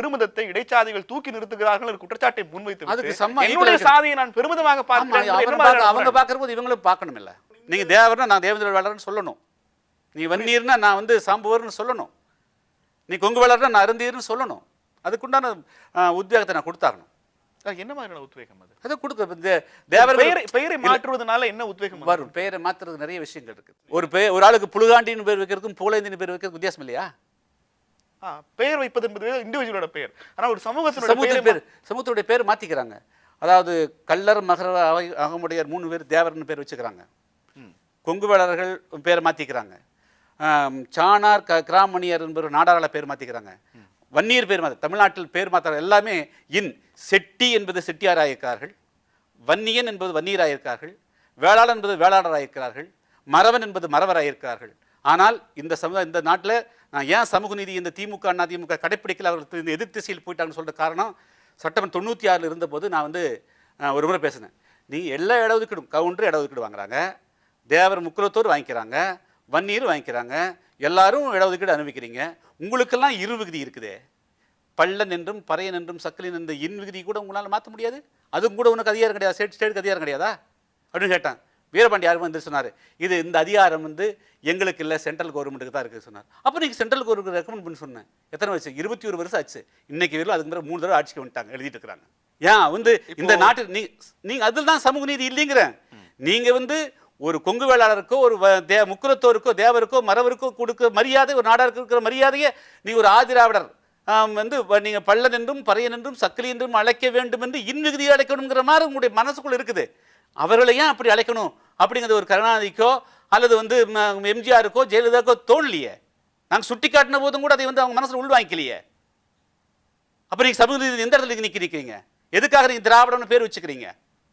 பெருமிதத்தை இடைச்சாதிகள் தூக்கி நிறுத்துகிறார்கள் குற்றச்சாட்டை முன்வைத்து என்னுடைய சாதியை நான் பெருமிதமாக பார்க்கிறேன் அவங்க என்ன பார்க்க- மாதிரியான அவங்க முரண்? பார்க்குற போது இவங்களும் பார்க்கணும் இல்ல நீங்க தேவர்னா நான் தேவேந்திர வேளாளர்னு சொல்லணும். நீ வன்னீர்னா நான் வந்து சாம்புவர்னு சொல்லணும். நீ கொங்கு வேளாளர்னா நான் அருந்தீர்னு சொல்லணும். அதுக்குண்டான உத்வேகத்தை நான் கொடுத்தாகணும். என்ன மாதிரியான உத்வேகம் அது? அதை கொடுக்க இந்த தேவர்கள் பெயரை பெயரை மாற்றுவதனால என்ன உத்வேகம் வரும்? பெயரை மாத்துறது நிறைய விஷயங்கள் இருக்கு. ஒரு பெயர் ஒரு ஆளுக்கு புழுகாண்டின்னு பேர் வைக்கிறதுக்கும் புகழேந்தின்னு பேர் வைக்கிறதுக்கு வித்தியாசம் இல்லையா? பெயர் வைப்பது என்பது இண்டிவிஜுவலோட பெயர். ஆனா ஒரு சமூகத்தினுடைய சமூகத்தின் பேர் சமூகத்துடைய பேர் மாத்திக்கிறாங்க. அதாவது கள்ளர் மகர அகமுடையார் மூணு பேர் தேவர்னு பேர் வச்சுக்கிறாங்க. கொங்கு வேளர்கள் பேரை மாத்திக்கிறாங்க. ஆம், சாணார் க கிராமணியர் என்பவர் நாடாள பேர் மாத்திக்கிறாங்க. வன்னியர் பேர் மாத்த தமிழ்நாட்டில் பேர் மாற்ற எல்லாமே இன் செட்டி என்பது செட்டியாராயிருக்கிறார்கள். வன்னியன் என்பது வன்னியராயிருக்கிறார்கள். வேளாளன் என்பது வேளாளராயிருக்கிறார்கள். மறவன் என்பது மறவராயிருக்கிறார்கள் ஆனால் இந்த சமுதாய இந்த நாட்டில் நான் ஏன் சமூக நீதி இந்த திமுக அண்ணா திமுக கடைப்பிடிக்கல? அவர்கள் இந்த எதிர் திசையில் போயிட்டாங்கன்னு சொல்கிற காரணம் சட்டம் தொண்ணூற்றி ஆறில் இருந்தபோது நான் வந்து ஒரு முறை பேசினேன். நீ எல்லா இடஒதுக்கீடும் கவுண்டர் இடஒதுக்கீடு வாங்குறாங்க தேவர் முக்குலத்தோர் வாங்கிக்கிறாங்க வன்னியர் வாங்கிக்கிறாங்க எல்லாரும் இடஒதுக்கீடு அனுபவிக்கிறீங்க. உங்களுக்கெல்லாம் இரு விகுதி இருக்குதே. பள்ளன் என்றும் பறையன் என்றும் சக்கலின் என்ற இன் விகுதி கூட உங்களால் மாற்ற முடியாது. அதுவும் கூட உனக்கு அதிகாரம் கிடையாது? ஸ்டேட் ஸ்டேட்டுக்கு அதிகாரம் கிடையாதா? அப்படின்னு கேட்டான். வீரபாண்டி யாரும் வந்து சொன்னார்? இது இந்த அதிகாரம் வந்து எங்களுக்கு இல்லை சென்ட்ரல் கவர்மெண்ட்டுக்கு தான் இருக்குது சொன்னார். அப்போ நீங்கள் சென்ட்ரல் கவர்மெண்ட் ரெக்கமெண்ட் பண்ணி சொன்னேன். எத்தனை வருஷம்? இருபத்தி ஒரு வருஷம் ஆச்சு. இன்னைக்கு வரையும் அதுக்கு மேலே மூணு தடவை ஆட்சிக்கு வந்துட்டாங்க எழுதிட்டு இருக்கிறாங்க. ஏன்? வந்து இந்த நாட்டில் நீ நீங்கள் அதில் தான் சமூக நீதி இல்லைங்கிறேன். நீங்கள் வந்து ஒரு கொங்கு வேளாளருக்கோ ஒரு தே முக்குலத்தோருக்கோ தேவருக்கோ மறவருக்கோ கொடுக்க மரியாதை ஒரு நாடாருக்கு இருக்கிற மரியாதையை நீ ஒரு ஆதிராவிடர் வந்து வ- நீங்க பள்ளன் என்றும் பறையன் என்றும் சக்கிலி என்றும் அழைக்க வேண்டும் என்று இன்விகுதியை அழைக்கணுங்கிற மாதிரி உங்களுடைய மனசுக்குள்ள இருக்குது. அவர்களை ஏன் அப்படி அழைக்கணும்? அப்படிங்கிறது ஒரு கருணாநிதிக்கோ அல்லது வந்து எம்ஜிஆருக்கோ ஜெயலலிதாக்கோ தோணலையே. நாங்கள் சுட்டி காட்டின போதும் கூட அதை வந்து அவங்க மனசில் உள் வாங்கிக்கலையே நீங்கள் சமூக எந்த இடத்துல நிற்கிறீங்க எதுக்காக நீங்கள் திராவிடம்னு பேர் வச்சுக்கிறீங்க?